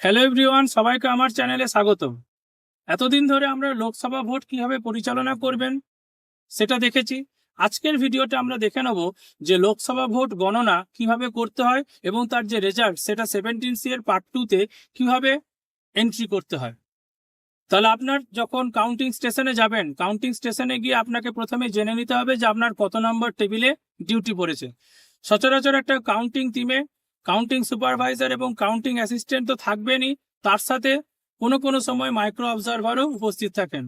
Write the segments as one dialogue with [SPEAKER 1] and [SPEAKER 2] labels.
[SPEAKER 1] Hello everyone সবাইকে আমার চ্যানেলে স্বাগত এতদিন ধরে আমরা লোকসভা ভোট কীভাবে পরিচালনা করবেন, সেটা দেখেছি। আজকের ভিডিওতে আমরা দেখে নেব যে লোকসভা ভোট গণনা কীভাবে করতে হয় এবং তার যে রেজাল্ট সেটা সেভেন্টিন সি এর পার্ট টুতে কীভাবে এন্ট্রি করতে হয়। তাহলে আপনার যখন কাউন্টিং স্টেশনে যাবেন কাউন্টিং স্টেশনে গিয়ে আপনাকে প্রথমে জেনে নিতে হবে যে আপনার কত নম্বর টেবিলে ডিউটি পড়েছে। সচরাচর একটা কাউন্টিং টিমে কাউন্টিং সুপারভাইজার এবং কাউন্টিং অ্যাসিস্ট্যান্ট তো থাকবেনই। তার সাথে কোনো কোনো সময় মাইক্রো অবজারভারও উপস্থিত থাকেন।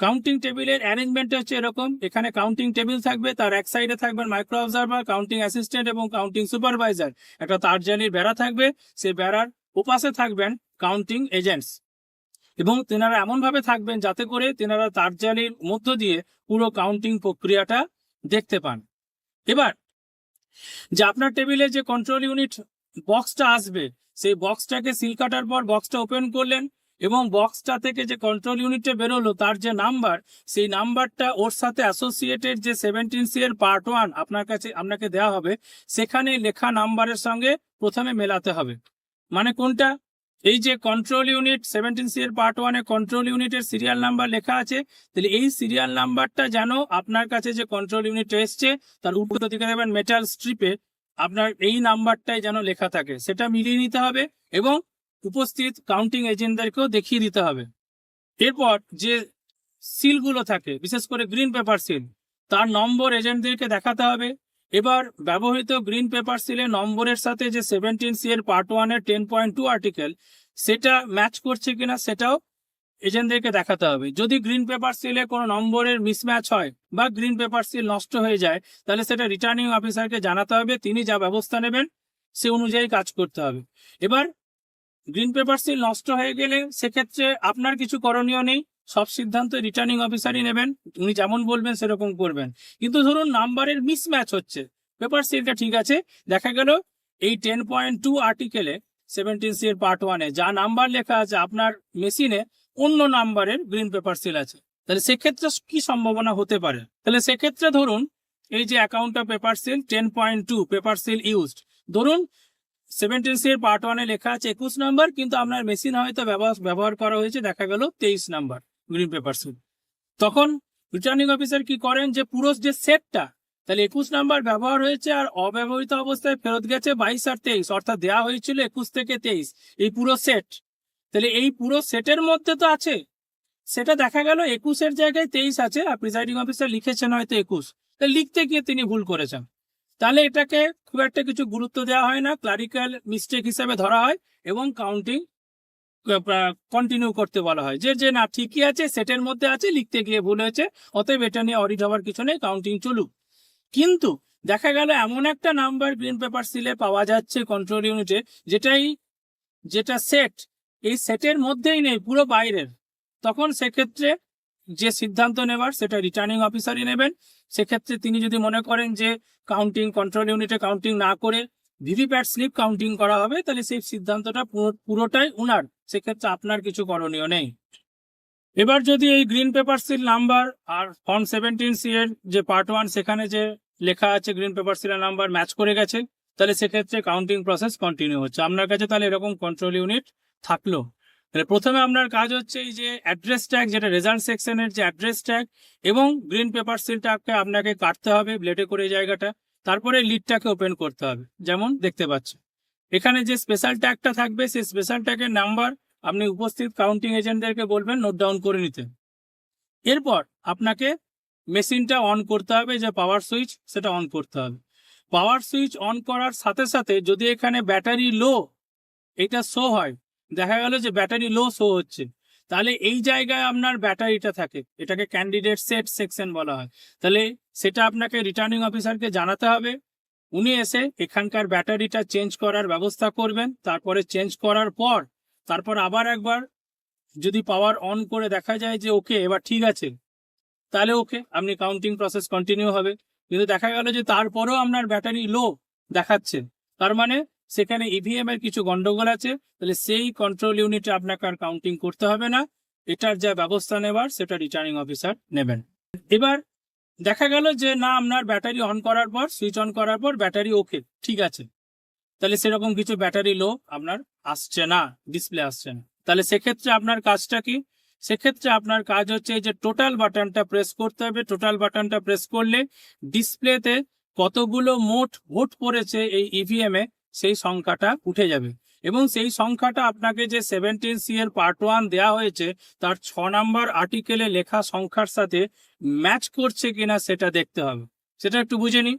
[SPEAKER 1] কাউন্টিং টেবিলের অ্যারেঞ্জমেন্ট হচ্ছে এরকম। এখানে কাউন্টিং টেবিল থাকবে, তার এক সাইডে থাকবেন মাইক্রো অবজারভার কাউন্টিং অ্যাসিস্ট্যান্ট এবং কাউন্টিং সুপারভাইজার একটা তারজানির বেড়া থাকবে সেই বেড়ার ওপাশে থাকবেন কাউন্টিং এজেন্টস এবং তেনারা এমনভাবে থাকবেন যাতে করে তেনারা তারজালির মধ্য দিয়ে পুরো কাউন্টিং প্রক্রিয়াটা দেখতে পান। এবার যে আপনার টেবিলে যে কন্ট্রোল ইউনিট বক্সটা আসবে, সেই বক্সটাকে সিল কাটার পর বক্সটা ওপেন করলেন এবং বক্সটা থেকে যে কন্ট্রোল ইউনিটটা বেরোলো, তার যে নাম্বার সেই নাম্বারটা ওর সাথে অ্যাসোসিয়েটেড যে সেভেন্টিন সি এর পার্ট ওয়ান আপনার কাছে, আপনাকে দেওয়া হবে সেখানে লেখা নাম্বারের সঙ্গে প্রথমে মেলাতে হবে। মানে কোনটা? এই যে কন্ট্রোল ইউনিট সেভেন্টিন সি এর পার্ট ওয়ানে কন্ট্রোল ইউনিটের সিরিয়াল নাম্বার লেখা আছে, তাহলে এই সিরিয়াল নাম্বারটা যেন আপনার কাছে যে কন্ট্রোল ইউনিট এসছে, তার উল্টো দিকে দেখবেন মেটাল স্ট্রিপে আপনার এই নাম্বারটাই যেন লেখা থাকে। সেটা মিলিয়ে নিতে হবে এবং উপস্থিত কাউন্টিং এজেন্টদেরকেও দেখিয়ে দিতে হবে। এরপর যে সিলগুলো থাকে, বিশেষ করে গ্রিন পেপার সিল তার নম্বর এজেন্টদেরকে দেখাতে হবে। এবার ব্যবহৃত গ্রিন পেপার সিলে নম্বরের সাথে যে সেভেন্টিন সি এর পার্ট ওয়ানের টেন পয়েন্ট টু আর্টিকেল সেটা ম্যাচ করছে কিনা সেটাও এজেন্টদেরকে দেখাতে হবে। যদি গ্রিন পেপার সিলে কোনো নম্বরের মিসম্যাচ হয় বা গ্রিন পেপার সিল নষ্ট হয়ে যায়, তাহলে সেটা রিটার্নিং অফিসারকে জানাতে হবে, তিনি যা ব্যবস্থা নেবেন সে অনুযায়ী কাজ করতে হবে। এবার, গ্রিন পেপার সিল নষ্ট হয়ে গেলে সেক্ষেত্রে আপনার কিছু করণীয় নেই। সব সিদ্ধান্ত রিটার্নিং অফিসারই নেবেন, উনি যেমন বলবেন সেরকম করবেন। কিন্তু ধরুন নাম্বারের মিসম্যাচ হচ্ছে পেপার সিলটা ঠিক আছে। দেখা গেল এই টেন পয়েন্ট টু আর্টিকেলে সেভেন্টিন সি এর পার্ট ওয়ানে যা নাম্বার লেখা আছে আপনার মেশিনে অন্য নাম্বারের গ্রিন পেপার সিল আছে। তাহলে সেক্ষেত্রে কি সম্ভাবনা হতে পারে? তাহলে সেক্ষেত্রে ধরুন এই যে account of paper seal ten point two paper seal used ধরুন সেভেন্টিন সি এর পার্ট ওয়ানে লেখা আছে একুশ নাম্বার কিন্তু আপনার মেশিন হয়তো ব্যবহার ব্যবহার করা হয়েছে, দেখা গেল তেইশ নাম্বার গ্রিন পেপার সিল তখন রিটার্নিং অফিসার কি করেন যে পুরো যে সেটটা তাহলে একুশ নাম্বার ব্যবহার হয়েছে আর অব্যবহৃত অবস্থায় ফেরত গেছে বাইশ আর তেইশ, অর্থাৎ দেওয়া হয়েছিল একুশ থেকে তেইশ, এই পুরো সেট তাহলে এই পুরো সেটের মধ্যে তো আছে। সেটা দেখা গেল একুশের জায়গায় তেইশ আছে, আর প্রিসাইডিং অফিসার লিখেছেন হয়তো একুশ। লিখতে গিয়ে তিনি ভুল করেছেন। তাহলে এটাকে খুব একটা কিছু গুরুত্ব দেওয়া হয় না ক্লারিক্যাল মিস্টেক হিসেবে ধরা হয় এবং কাউন্টিং কন্টিনিউ করতে বলা হয়। যে যে না ঠিকই আছে, সেটের মধ্যে আছে, লিখতে গিয়ে ভুল হয়েছে, অতএব এটা নিয়ে অডিট হওয়ার কিছু নেই কাউন্টিং চলুক। কিন্তু দেখা গেল এমন একটা নাম্বার গ্রিন পেপার সিলে পাওয়া যাচ্ছে কন্ট্রোল ইউনিটে যেটাই, যেটা সেট এই সেটের মধ্যেই নেই, পুরো বাইরের। তখন সেক্ষেত্রে যে সিদ্ধান্ত নেবার, সেটা রিটার্নিং অফিসারই নেবেন। সেক্ষেত্রে তিনি যদি মনে করেন যে কাউন্টিং কন্ট্রোল ইউনিটে কাউন্টিং না করে ভিভিপ্যাট স্লিপ কাউন্টিং করা হবে, তাহলে সেই সিদ্ধান্তটা পুরো- পুরোটাই উনার। সেক্ষেত্রে আপনার কিছু করণীয় নেই। এবার যদি এই গ্রিন পেপার সিল নাম্বার আর ফর্ম সেভেন্টিন সি এর যে পার্ট ওয়ান সেখানে যে লেখা আছে গ্রিন পেপার সিলের নাম্বার ম্যাচ করে গেছে, তাহলে সেক্ষেত্রে কাউন্টিং প্রসেস কন্টিনিউ হচ্ছে। আপনার কাছে তাহলে এরকম কন্ট্রোল ইউনিট থাকল। তাহলে প্রথমে আপনার কাজ হচ্ছে এই যে অ্যাড্রেস ট্যাগ যেটা রেজাল্ট সেকশনের যে অ্যাড্রেস ট্যাগ এবং গ্রিন পেপার সিলটাকে আপনাকে কাটতে হবে ব্লেডে করে জায়গাটা। তারপরে লিডটাকে ওপেন করতে হবে। যেমন দেখতে পাচ্ছেন। এখানে যে স্পেশাল ট্যাগটা থাকবে, সেই স্পেশাল ট্যাগের নাম্বার আপনি উপস্থিত কাউন্টিং এজেন্টদেরকে বলবেন নোট ডাউন করে নিতে। এরপর আপনাকে মেশিনটা অন করতে হবে, যে পাওয়ার সুইচ সেটা অন করতে হবে। পাওয়ার সুইচ অন করার সাথে সাথে যদি এখানে ব্যাটারি লো এটা শো হয়, দেখা গেল যে ব্যাটারি লো শো হচ্ছে, তাহলে এই জায়গায় আপনার ব্যাটারিটা থাকে। এটাকে ক্যান্ডিডেট সেট সেকশন বলা হয়। তাহলে সেটা আপনাকে রিটার্নিং অফিসারকে জানাতে হবে। উনি এসে এখানকার ব্যাটারিটা চেঞ্জ করার ব্যবস্থা করবেন। তারপরে চেঞ্জ করার পর তারপর আবার একবার যদি পাওয়ার অন করে দেখা যায় যে ওকে এবার ঠিক আছে, তাহলে ওকে আপনি কাউন্টিং প্রসেস কন্টিনিউ হবে। কিন্তু দেখা গেল যে তারপরেও আপনার ব্যাটারি লো দেখাচ্ছে। তার মানে সেখানে ইভিএম এর কিছু গন্ডগোল আছে, তাহলে সেই কন্ট্রোল ইউনিটে আপনাকে আর কাউন্টিং করতে হবে না। এটার যা ব্যবস্থা নেবার, সেটা রিটার্নিং অফিসার নেবেন। এবার দেখা গেল যে না, আপনার ব্যাটারি অন করার পর সুইচ অন করার পর ব্যাটারি ওকে ঠিক আছে। তাহলে সেরকম কিছু ব্যাটারি লো আপনার আসছে না ডিসপ্লে আসছে না। তাহলে সেক্ষেত্রে আপনার কাজটা কি? সেক্ষেত্রে আপনার কাজ হচ্ছে যে টোটাল বাটনটা প্রেস করতে হবে। টোটাল বাটনটা প্রেস করলে ডিসপ্লেতে কতগুলো মোট ভোট পড়েছে এই ইভিএম এ, সেই সংখ্যাটা উঠে যাবে। এবং সেই সংখ্যাটা আপনাকে যে সেভেন্টিন সি এর পার্ট ওয়ান দেওয়া হয়েছে, তার ছ নম্বর আর্টিকেলে লেখা সংখ্যার সাথে ম্যাচ করছে কিনা সেটা দেখতে হবে। সেটা একটু বুঝে নিই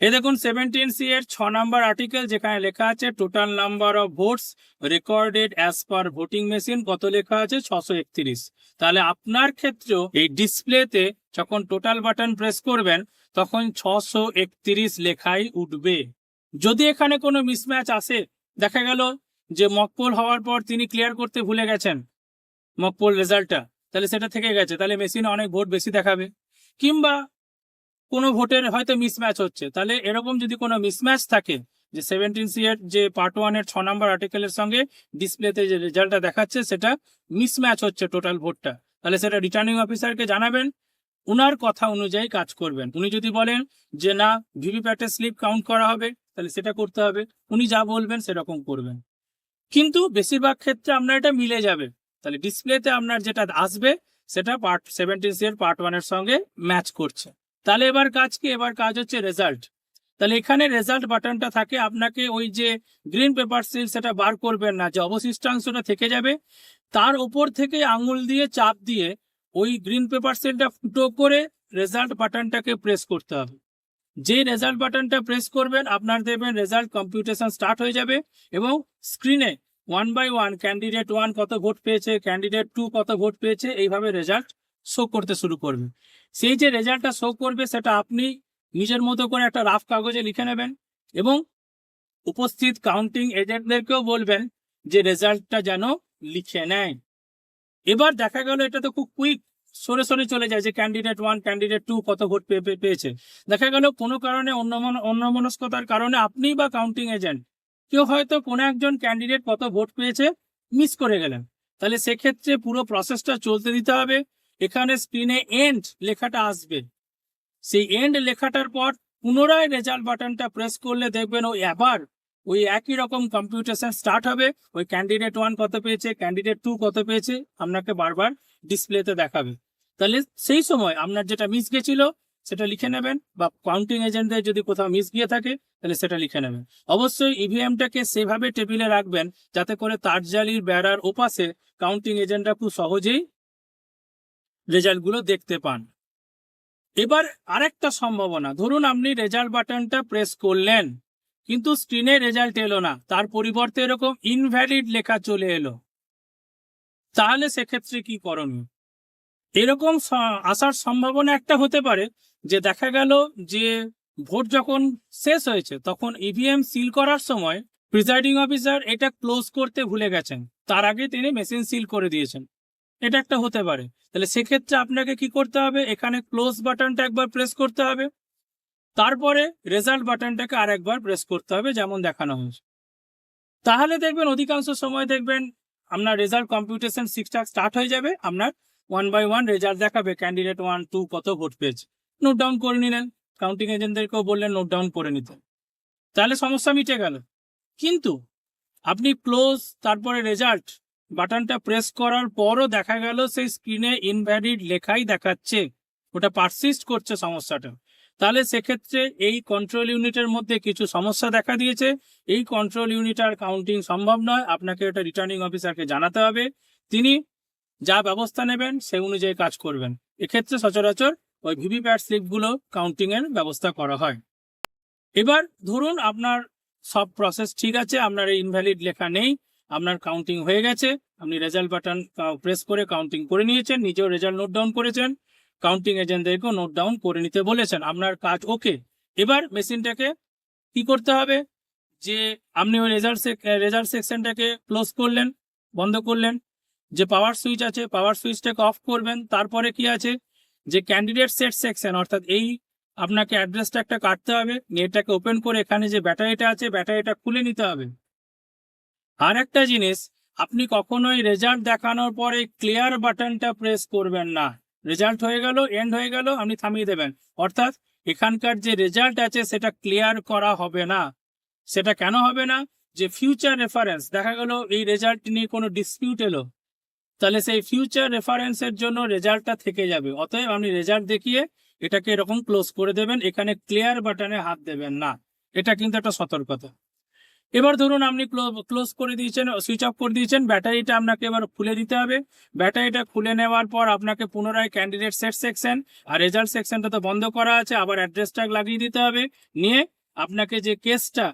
[SPEAKER 1] এ দেখুন সেভেন্টিন সি এর ছ নাম্বার আর্টিকেল যেখানে লেখা আছে total number of votes recorded as per voting machine কত লেখা আছে? ছশো একত্রিশ। তাহলে আপনার ক্ষেত্রেও এই ডিসপ্লেতে যখন টোটাল বাটন প্রেস করবেন, তখন ছশো একত্রিশ লেখাই উঠবে। যদি এখানে কোনো মিসম্যাচ আসে, দেখা গেল যে মকপোল হওয়ার পর তিনি ক্লিয়ার করতে ভুলে গেছেন মকপোল রেজাল্টটা তাহলে সেটা থেকে গেছে, তাহলে মেশিনে অনেক ভোট বেশি দেখাবে। কিংবা কোনো ভোটের হয়তো মিসম্যাচ হচ্ছে। তাহলে এরকম যদি কোনো মিসম্যাচ থাকে, যে সেভেন্টিন সি এর যে পার্ট ওয়ানের ছ নম্বর আর্টিকেলের সঙ্গে ডিসপ্লেতে যে রেজাল্টটা দেখাচ্ছে, সেটা মিসম্যাচ হচ্ছে টোটাল ভোটটা তাহলে সেটা রিটার্নিং অফিসারকে জানাবেন, উনার কথা অনুযায়ী কাজ করবেন। উনি যদি বলেন যে না ভিভিপ্যাটের স্লিপ কাউন্ট করা হবে, তাহলে সেটা করতে হবে। উনি যা বলবেন সেরকম করবেন। কিন্তু বেশিরভাগ ক্ষেত্রে আপনার এটা মিলে যাবে। তাহলে ডিসপ্লেতে আপনার যেটা আসবে, সেটা পার্ট সেভেন্টিন সি এর পার্ট ওয়ানের সঙ্গে ম্যাচ করছে। তাহলে এবার কাজ কি? এবার কাজ হচ্ছে রেজাল্ট তাহলে এখানে রেজাল্ট বাটনটা থাকে, আপনাকে ওই যে গ্রিন পেপার সিল সেটা বার করবেন না, যে অবশিষ্টাংশটা থেকে যাবে। তার উপর থেকে আঙুল দিয়ে, চাপ দিয়ে ওই গ্রিন পেপার সিলটা ফুটো করে রেজাল্ট বাটনটাকে প্রেস করতে হবে। যে রেজাল্ট বাটনটা প্রেস করবেন, আপনার দেখবেন রেজাল্ট কম্পিউটেশন স্টার্ট হয়ে যাবে এবং স্ক্রিনে one by one candidate one কত ভোট পেয়েছে ক্যান্ডিডেট টু কত ভোট পেয়েছে, এইভাবে রেজাল্ট শো করতে শুরু করবে। সেই যে রেজাল্টটা শো করবে, সেটা আপনি নিজের মতো করে একটা রাফ কাগজে লিখে নেবেন এবং উপস্থিত কাউন্টিং এজেন্টদেরকেও বলবেন যে রেজাল্টটা যেন লিখে নেয়। এবার দেখা গেল, এটা তো খুব কুইক সরে সরে চলে যায় যে ক্যান্ডিডেট ওয়ান ক্যান্ডিডেট টু কত ভোট পেয়ে পেয়ে- পেয়েছে। দেখা গেল, কোনো কারণে অন্য অন্যমনস্কতার কারণে আপনি বা কাউন্টিং এজেন্ট কেউ হয়তো কোনো একজন ক্যান্ডিডেট কত ভোট পেয়েছে মিস করে গেলেন। তাহলে সেক্ষেত্রে পুরো প্রসেসটা চলতে দিতে হবে। এখানে স্ক্রিনে এন্ড লেখাটা আসবে। সেই এন্ড লেখাটার পর পুনরায় রেজাল্ট বাটনটা প্রেস করলে দেখবেন ওই আবার ওই একই রকম কম্পিউটেশন স্টার্ট হবে। ওই ক্যান্ডিডেট ওয়ান কত পেয়েছে ক্যান্ডিডেট টু কত পেয়েছে, আপনাকে বারবার ডিসপ্লেতে দেখাবে। তাহলে সেই সময় আপনার যেটা মিস গেছিল, সেটা লিখে নেবেন বা কাউন্টিং এজেন্টদের যদি কোথাও মিস গিয়ে থাকে, তাহলে সেটা লিখে নেবেন। অবশ্যই ইভিএমটাকে সেভাবে টেবিলে রাখবেন, যাতে করে তারজালির বেড়ার ওপাশে কাউন্টিং এজেন্টরা খুব সহজেই রেজাল্টগুলো দেখতে পান। এবার আরেকটা সম্ভাবনা, ধরুন আপনি রেজাল্ট বাটনটা প্রেস করলেন, কিন্তু স্ক্রিনে রেজাল্ট এলো না, তার পরিবর্তে এরকম ইনভ্যালিড লেখা চলে এলো। তাহলে সেক্ষেত্রে কি করণীয়? এরকম আসার সম্ভাবনা একটা হতে পারে, যে দেখা গেল যে ভোট যখন শেষ হয়েছে, তখন ইভিএম সিল করার সময় প্রিজাইডিং অফিসার এটা ক্লোজ করতে ভুলে গেছেন। তার আগে তিনি মেশিন সিল করে দিয়েছেন। এটা একটা হতে পারে। তাহলে সেক্ষেত্রে আপনাকে কি করতে হবে? এখানে ক্লোজ বাটনটা একবার প্রেস করতে হবে। তারপরে রেজাল্ট বাটনটাকে আরেকবার প্রেস করতে হবে, যেমন দেখানো হয়েছে। তাহলে দেখবেন অধিকাংশ সময় দেখবেন আপনার রেজাল্ট কম্পিউটেশন সিক্সটা স্টার্ট হয়ে যাবে, আপনার ওয়ান বাই ওয়ান রেজাল্ট দেখাবে ক্যান্ডিডেট ওয়ান টু কত ভোট পেয়েছে। নোট ডাউন করে নিলেন কাউন্টিং এজেন্টদেরকেও বললেন নোট ডাউন করে নিতে। তাহলে সমস্যা মিটে গেল। কিন্তু আপনি ক্লোজ তারপরে রেজাল্ট বাটনটা প্রেস করার পরও দেখা গেল সেই স্ক্রিনে ইনভ্যালিড লেখাই দেখাচ্ছে। ওটা পারসিস্ট করছে সমস্যাটা। তাহলে সেক্ষেত্রে এই কন্ট্রোল ইউনিটের মধ্যে কিছু সমস্যা দেখা দিয়েছে। এই কন্ট্রোল ইউনিট আর কাউন্টিং সম্ভব নয়। আপনাকে এটা রিটার্নিং অফিসারকে জানাতে হবে। তিনি যা ব্যবস্থা নেবেন সেই অনুযায়ী কাজ করবেন। এক্ষেত্রে সচরাচর ওই ভিভিপ্যাট স্লিপগুলো কাউন্টিংয়ের ব্যবস্থা করা হয়। এবার ধরুন আপনার সব প্রসেস ঠিক আছে, আপনার এই ইনভ্যালিড লেখা নেই। আপনার কাউন্টিং হয়ে গেছে, আপনি রেজাল্ট বাটন প্রেস করে কাউন্টিং করে নিয়েছেন, নিজেও রেজাল্ট নোট ডাউন করেছেন। কাউন্টিং এজেন্টদেরকেও নোট ডাউন করে নিতে বলেছেন, আপনার কাজ ওকে এবার মেশিনটাকে কি করতে হবে? যে আপনি ওই রেজাল্ট রেজাল্ট সেকশনটাকে ক্লোজ করলেন, বন্ধ করলেন, যে পাওয়ার সুইচ আছে পাওয়ার সুইচটাকে অফ করবেন, তারপরে কি আছে? যে ক্যান্ডিডেট সেট সেকশন অর্থাৎ এই আপনাকে অ্যাড্রেসটা একটা কাটতে হবে, নেটটাকে ওপেন করে এখানে যে ব্যাটারিটা আছে ব্যাটারিটা খুলে নিতে হবে। আর একটা জিনিস, আপনি কখনোই রেজাল্ট দেখানোর পরে ক্লিয়ার বাটনটা প্রেস করবেন না। রেজাল্ট হয়ে গেল এন্ড হয়ে গেল, আপনি থামিয়ে দেবেন। অর্থাৎ এখানকার যে রেজাল্ট আছে, সেটা ক্লিয়ার করা হবে না। সেটা কেন হবে না? যে ফিউচার রেফারেন্স দেখা গেল এই রেজাল্ট নিয়ে কোনো ডিসপিউট এলো। তাহলে সেই ফিউচার রেফারেন্সের জন্য রেজাল্টটা থেকে যাবে। অতএব আপনি রেজাল্ট দেখিয়ে এটাকে এরকম ক্লোজ করে দেবেন, এখানে ক্লিয়ার বাটনে হাত দেবেন না। এটা কিন্তু একটা সতর্কতা। এবার ধরুন আপনি ক্লোজ করে দিয়েছেন সুইচ অফ করে দিয়েছেন, ব্যাটারিটা আপনাকে এবার খুলে দিতে হবে। ব্যাটারিটা খুলে নেওয়ার পর আপনাকে পুনরায় ক্যান্ডিডেট সেট সেকশন আর রেজাল্ট সেকশনটা তো বন্ধ করা আছে, আবার অ্যাড্রেস ট্যাগ লাগিয়ে দিতে হবে। নিয়ে আপনাকে যে কেসটা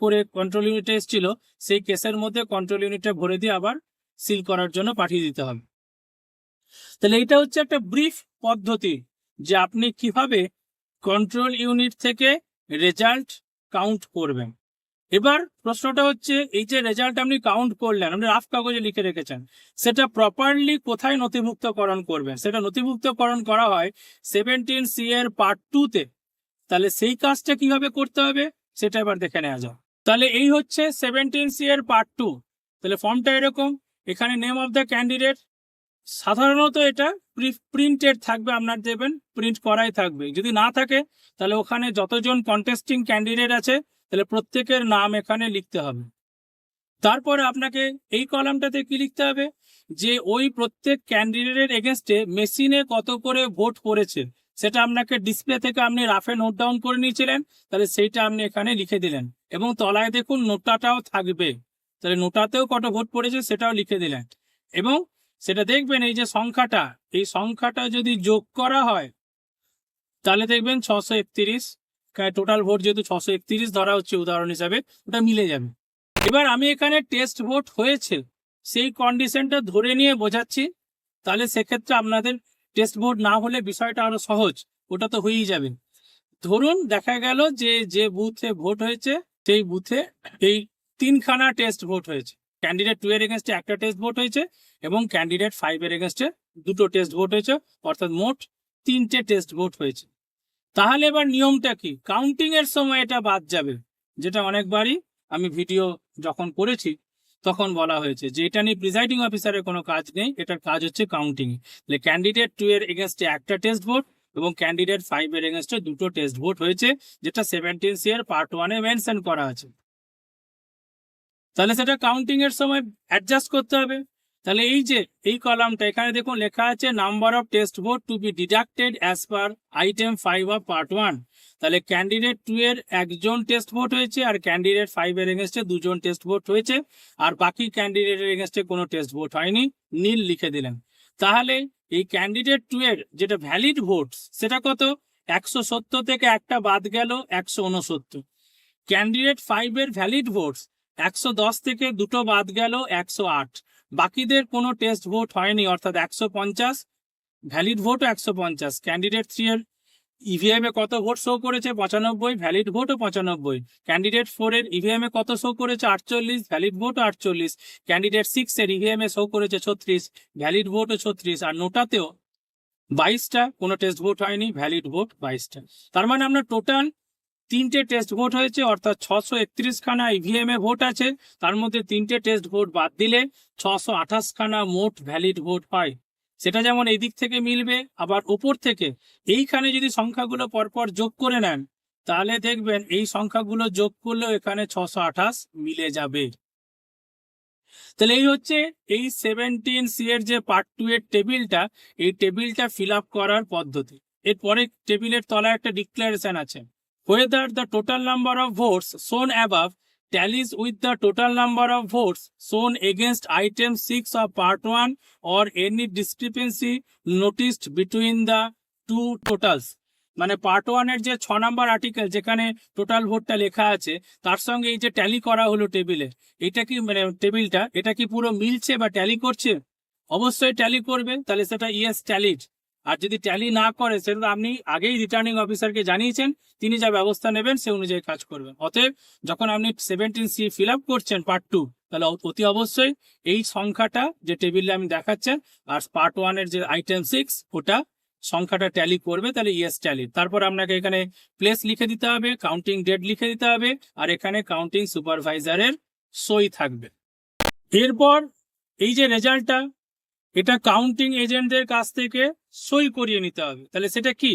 [SPEAKER 1] করে কন্ট্রোল ইউনিটে এসেছিল, সেই কেসের মধ্যে কন্ট্রোল ইউনিটে ভরে দিয়ে আবার সিল করার জন্য পাঠিয়ে দিতে হবে। তাহলে এটা হচ্ছে একটা ব্রিফ পদ্ধতি যে আপনি কীভাবে কন্ট্রোল ইউনিট থেকে রেজাল্ট কাউন্ট করবেন। এবার প্রশ্নটা হচ্ছে, এই যে রেজাল্ট আপনি কাউন্ট করলেন, আপনি রাফ কাগজে লিখে রেখেছেন, সেটা প্রপারলি কোথায় নথিভুক্তকরণ করবেন? সেটা নথিভুক্তকরণ করা হয় সেভেন্টিন সি এর পার্ট টুতে তাহলে সেই কাজটা কীভাবে করতে হবে? সেটা এবার দেখে নেওয়া যাও তাহলে এই হচ্ছে সেভেন্টিন সি এর পার্ট টু তাহলে ফর্মটা এরকম, এখানে নেম অফ দ্য ক্যান্ডিডেট সাধারণত এটা প্রিন্টেড থাকবে, আপনার দেবেন প্রিন্ট করাই থাকবে। যদি না থাকে, তাহলে ওখানে যতজন কন্টেস্টিং ক্যান্ডিডেট আছে তাহলে প্রত্যেকের নাম এখানে লিখতে হবে। তারপরে আপনাকে এই কলামটাতে কি লিখতে হবে? যে ওই প্রত্যেক ক্যান্ডিডেটের এগেনস্টে মেশিনে কত করে ভোট পড়েছে সেটা আপনাকে ডিসপ্লে থেকে আপনি রাফে নোট ডাউন করে নিয়েছিলেন, তাহলে সেইটা আপনি এখানে লিখে দিলেন। এবং তলায় দেখুন নোটাটাও থাকবে, তাহলে নোটাতেও কত ভোট পড়েছে সেটাও লিখে দিলেন। এবং সেটা দেখবেন এই যে সংখ্যাটা, এই সংখ্যাটা যদি যোগ করা হয়, তাহলে দেখবেন ছশো একত্রিশ টোটাল ভোট যেহেতু ছশো একত্রিশ ধরা হচ্ছে উদাহরণ হিসাবে, ওটা মিলে যাবে। এবার আমি এখানে টেস্ট ভোট হয়েছে, সেই কন্ডিশনটা ধরে নিয়ে বোঝাচ্ছি, তাহলে সেক্ষেত্রে আপনাদের টেস্ট ভোট না হলে বিষয়টা আরও সহজ, ওটা তো হয়েই যাবে। ধরুন দেখা গেল যে যে বুথে ভোট হয়েছে, সেই বুথে এই তিনখানা টেস্ট ভোট হয়েছে। ক্যান্ডিডেট টু এর এগেনস্টে একটা টেস্ট ভোট হয়েছে এবং ক্যান্ডিডেট ফাইভ এর এগেনস্টে দুটো টেস্ট ভোট হয়েছে, অর্থাৎ মোট তিনটে টেস্ট ভোট হয়েছে। তাহলে এবার নিয়মটা কি? কাউন্টিং এর সময় এটা বাদ যাবে। যেটা অনেকবারই আমি ভিডিও যখন করেছি, তখন বলা হয়েছে যে এটা নিয়ে প্রিজাইডিং অফিসারের কোনো কাজ নেই, এটার কাজ হচ্ছে কাউন্টিং তাহলে ক্যান্ডিডেট টু এর এগেনস্টে একটা টেস্ট ভোট এবং ক্যান্ডিডেট ফাইভ এর এগেনস্টে দুটো টেস্ট ভোট হয়েছে, যেটা সেভেন্টিন সি এর পার্ট ওয়ানে মেনশন করা আছে। তাহলে সেটা কাউন্টিং এর সময় অ্যাডজাস্ট করতে হবে। তাহলে এই যে, এই কলামটা এখানে দেখুন লেখা আছে number of test vote to be deducted as per item five of part one তাহলে ক্যান্ডিডেট টু এর একজন টেস্ট ভোট হয়েছে, আর ক্যান্ডিডেট ফাইভ এর এগেনস্টে দুজন টেস্ট ভোট হয়েছে, আর বাকি ক্যান্ডিডেটের এগেনস্টে কোনো টেস্ট ভোট হয়নি। নীল লিখে দিলেন। তাহলে এই ক্যান্ডিডেট টু এর যেটা ভ্যালিড ভোট সেটা কত? একশো সত্তর থেকে একটা বাদ গেল একশো উনসত্তর ক্যান্ডিডেট ফাইভ এর ভ্যালিড ভোটস একশো দশ থেকে দুটো বাদ গেল একশো আট। বাকিদের কোনো টেস্ট ভোট হয়নি, অর্থাৎ একশো পঞ্চাশ ভ্যালিড ভোটও একশো পঞ্চাশ। ক্যান্ডিডেট থ্রি এর ইভিএম এ কত ভোট শো করেছে? পঁচানব্বই ভ্যালিড ভোটও পঁচানব্বই। ক্যান্ডিডেট ফোর এর ইভিএম এ কত শো করেছে? আটচল্লিশ ভ্যালিড ভোটও আটচল্লিশ। ক্যান্ডিডেট সিক্স এর ইভিএম এ শো করেছে ছত্রিশ ভ্যালিড ভোটও ছত্রিশ। আর নোটাতেও বাইশটা, কোনো টেস্ট ভোট হয়নি ভ্যালিড ভোট বাইশটা। তার মানে আপনার টোটাল তিনটে টেস্ট ভোট হয়েছে, অর্থাৎ ছশো একত্রিশ খানা ইভিএম এ ভোট আছে। তার মধ্যে তিনটে টেস্ট ভোট বাদ দিলে ছশো আঠাশখানা মোট ভ্যালিড ভোট পায়। সেটা যেমন এই দিক থেকে মিলবে, আবার ওপর থেকে। এইখানে যদি সংখ্যাগুলো পরপর যোগ করে নেন, তাহলে দেখবেন এই সংখ্যাগুলো যোগ করলেও এখানে ছশো আঠাশ মিলে যাবে। তাহলে এই হচ্ছে এই সেভেন্টিন সি এর যে পার্ট টু এর টেবিলটা, এই টেবিলটা ফিল আপ করার পদ্ধতি। এরপরে টেবিলের তলায় একটা ডিক্লারেশন আছে। Whether the total number of votes shown above tallies with the total number of votes shown against item 6 of part 1 or any discrepancy noticed between the two totals মানে part ওয়ানের যে ছ নাম্বার আর্টিকেল যেখানে total ভোটটা লেখা আছে তার সঙ্গে এই যে ট্যালি করা হলো টেবিলে এটা কি মানে টেবিলটা এটা কি পুরো মিলছে বা ট্যালি করছে অবশ্যই ট্যালি করবে তাহলে সেটা ইয়েস ট্যালিড আর যদি ট্যালি না করে, সেটা আপনি আগেই রিটার্নিং অফিসারকে জানিয়েছেন, তিনি যা ব্যবস্থা নেবেন সে অনুযায়ী কাজ করবেন। অতএব যখন আপনি সেভেন্টিন সি ফিল আপ করছেন পার্ট টু তাহলে অতি অবশ্যই এই সংখ্যাটা যে টেবিলে আমি দেখাচ্ছেন, আর পার্ট ওয়ানের যে আইটেম সিক্স ওটা সংখ্যাটা ট্যালি করবে, তাহলে ইয়েস ট্যালি তারপর আপনাকে এখানে প্লেস লিখে দিতে হবে কাউন্টিং ডেট লিখে দিতে হবে, আর এখানে কাউন্টিং সুপারভাইজারের সই থাকবে। এরপর এই যে রেজাল্টটা এটা কাউন্টিং এজেন্টদের কাছ থেকে সই করিয়ে নিতে হবে। তাহলে সেটা কি?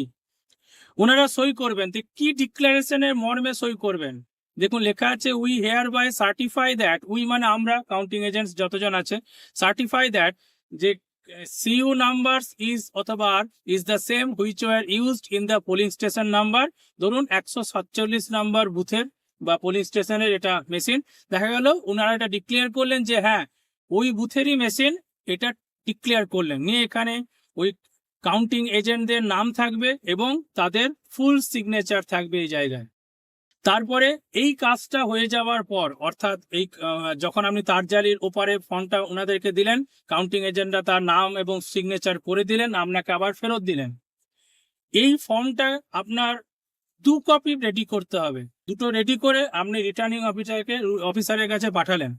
[SPEAKER 1] ওনারা সই করবেন। তো কি ডিক্লারেশনের মর্মে সই করবেন? দেখুন, লেখা আছে we hereby certify that we মানে আমরা কাউন্টিং এজেন্টস যতজন আছে সার্টিফাই দ্যাট যে সিইউ নাম্বার ইজ অথবা আর is the same which were used in the polling station number ধরুন, একশো সাতচল্লিশ নাম্বার বুথের বা পোলিং স্টেশনের এটা মেশিন দেখা গেল, ওনারা এটা ডিক্লেয়ার করলেন যে হ্যাঁ ওই বুথেরই মেশিন এটা ডিক্লেয়ার করলেন। নিয়ে এখানে ওই কাউন্টিং এজেন্টদের নাম থাকবে এবং তাদের ফুল সিগনেচার থাকবে এই জায়গায়। তারপরে এই কাজটা হয়ে যাওয়ার পর, অর্থাৎ এই যখন আপনি তার জালির ওপারে ফর্মটা ওনাদেরকে দিলেন কাউন্টিং এজেন্টরা তার নাম এবং সিগনেচার করে দিলেন, আপনাকে আবার ফেরত দিলেন। এই ফর্মটা আপনার দু কপি রেডি করতে হবে। দুটো রেডি করে আপনি রিটার্নিং অফিসারকে অফিসারের কাছে পাঠালেন।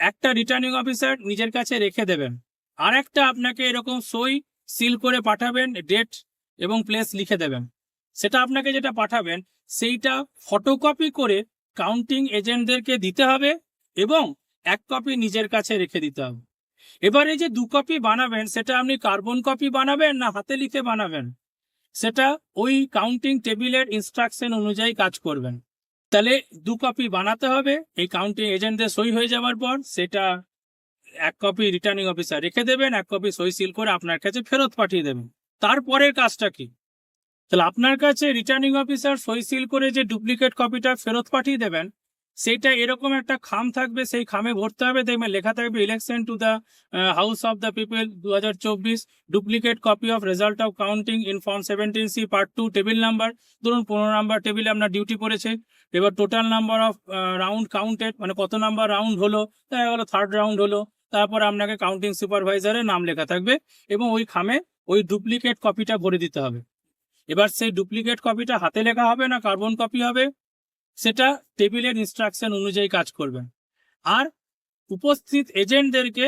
[SPEAKER 1] একটা রিটার্নিং অফিসার নিজের কাছে রেখে দেবেন। আর একটা আপনাকে এরকম সই সিল করে পাঠাবেন ডেট এবং প্লেস লিখে দেবেন। সেটা আপনাকে যেটা পাঠাবেন, সেইটা ফটোকপি করে কাউন্টিং এজেন্টদেরকে দিতে হবে এবং এক কপি নিজের কাছে রেখে দিতে হবে। এবার এই যে দু কপি বানাবেন, সেটা আপনি কার্বন কপি বানাবেন না হাতে লিখে বানাবেন? সেটা ওই কাউন্টিং টেবিলের ইনস্ট্রাকশন অনুযায়ী কাজ করবেন। তাহলে দু কপি বানাতে হবে, এই কাউন্টিং এজেন্টদের সই হয়ে যাওয়ার পর সেটা এক কপি রিটার্নিং অফিসার রেখে দেবেন, এক কপি সই সিল করে আপনার কাছে ফেরত পাঠিয়ে দেবেন। তারপরের কাজটা কি? তাহলে আপনার কাছে রিটার্নিং অফিসার সই সিল করে যে ডুপ্লিকেট কপিটা ফেরত পাঠিয়ে দেবেন সেইটা এরকম একটা খাম থাকবে, সেই খামে ভরতে হবে। দেখবেন লেখা থাকবে election to the House of the People দু হাজার চব্বিশ duplicate copy of result of counting in form seventeen C part two table number ধরুন পনেরো নাম্বার টেবিলে আপনার ডিউটি পড়েছে, এবার total number of round counted মানে কত নাম্বার রাউন্ড হলো? দেখা গেলো থার্ড রাউন্ড হলো। তারপর আপনাকে কাউন্টিং সুপারভাইজারের নাম লেখা থাকবে এবং ওই খামে ওই ডুপ্লিকেট কপিটা ভরে দিতে হবে। এবার সেই ডুপ্লিকেট কপিটা হাতে লেখা হবে না কার্বন কপি হবে? সেটা টেবিলের ইনস্ট্রাকশন অনুযায়ী কাজ করবেন আর উপস্থিত এজেন্টদেরকে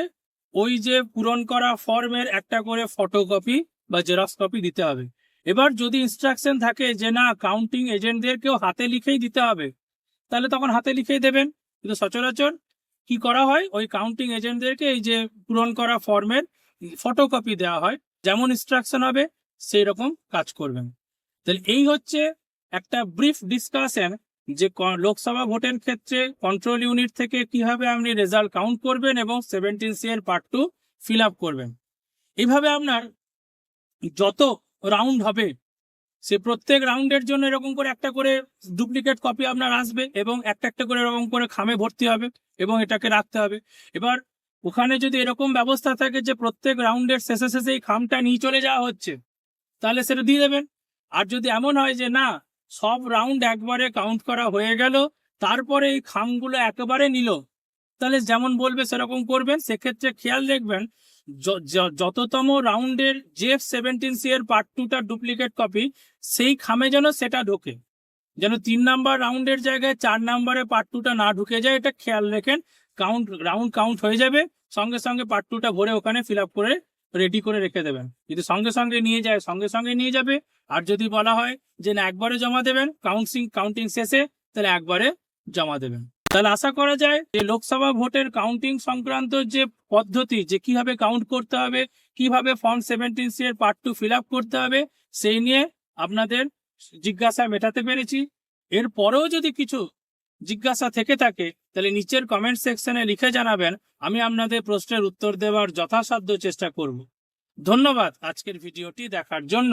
[SPEAKER 1] ওই যে পূরণ করা ফর্মের একটা করে ফটোকপি বা জেরক্স কপি দিতে হবে। এবার যদি ইনস্ট্রাকশন থাকে যে না কাউন্টিং এজেন্টদেরকেও হাতে লিখেই দিতে হবে, তাহলে তখন হাতে লিখেই দেবেন। কিন্তু সচরাচর কি করা হয়? ওই কাউন্টিং এজেন্টদেরকে এই যে পূরণ করা ফর্মের ফটোকপি দেওয়া হয়। যেমন ইনস্ট্রাকশন হবে সেই রকম কাজ করবেন। তাহলে এই হচ্ছে একটা ব্রিফ ডিসকাশন যে লোকসভা ভোটের ক্ষেত্রে কন্ট্রোল ইউনিট থেকে কীভাবে আপনি রেজাল্ট কাউন্ট করবেন এবং সেভেন্টিন সি এর পার্ট টু ফিল আপ করবেন। এইভাবে আপনার যত রাউন্ড হবে সে প্রত্যেক রাউন্ডের জন্য এরকম করে একটা করে ডুপ্লিকেট কপি আপনার আসবে এবং একটা একটা করে এরকম করে খামে ভর্তি হবে এবং এটাকে রাখতে হবে। এবার ওখানে যদি এরকম ব্যবস্থা থাকে যে প্রত্যেক রাউন্ডের শেষে শেষে এই খামটা নিয়ে চলে যাওয়া হচ্ছে, তাহলে সেটা দিয়ে দেবেন। আর যদি এমন হয় যে না, সব রাউন্ড একবারে কাউন্ট করা হয়ে গেল, তারপরে এই খামগুলো একেবারে নিল, তাহলে যেমন বলবে সেরকম করবেন। সেক্ষেত্রে খেয়াল য- যততম রাউন্ডের জেফ সেভেন্টিন সি এর পার্ট টুটা ডুপ্লিকেট কপি সেই খামে যেন সেটা ঢোকে। যেন তিন নাম্বার রাউন্ডের জায়গায় চার নাম্বারে পার্ট টুটা না ঢুকে যায়, এটা খেয়াল রেখেন কাউন্ট রাউন্ড কাউন্ট হয়ে যাবে, সঙ্গে সঙ্গে পার্ট টুটা ভরে ওখানে ফিল আপ করে রেডি করে রেখে দেবেন। যদি সঙ্গে সঙ্গে নিয়ে যায়, সঙ্গে সঙ্গে নিয়ে যাবে, আর যদি বলা হয় যে না, একবারে জমা দেবেন কাউন্সিং কাউন্টিং শেষে, তাহলে একবারে জমা দেবেন। তাহলে আশা করা যায় যে লোকসভা ভোটের কাউন্টিং সংক্রান্ত যে পদ্ধতি, যে কীভাবে কাউন্ট করতে হবে, কীভাবে ফর্ম সেভেন্টিন সি এর পার্ট টু ফিল করতে হবে, সেই নিয়ে আপনাদের জিজ্ঞাসা মেটাতে পেরেছি। এর পরেও যদি কিছু জিজ্ঞাসা থেকে থাকে, তাহলে নিচের কমেন্ট সেকশনে লিখে জানাবেন, আমি আপনাদের প্রশ্নের উত্তর দেওয়ার যথাসাধ্য চেষ্টা করব। ধন্যবাদ আজকের ভিডিওটি দেখার জন্য।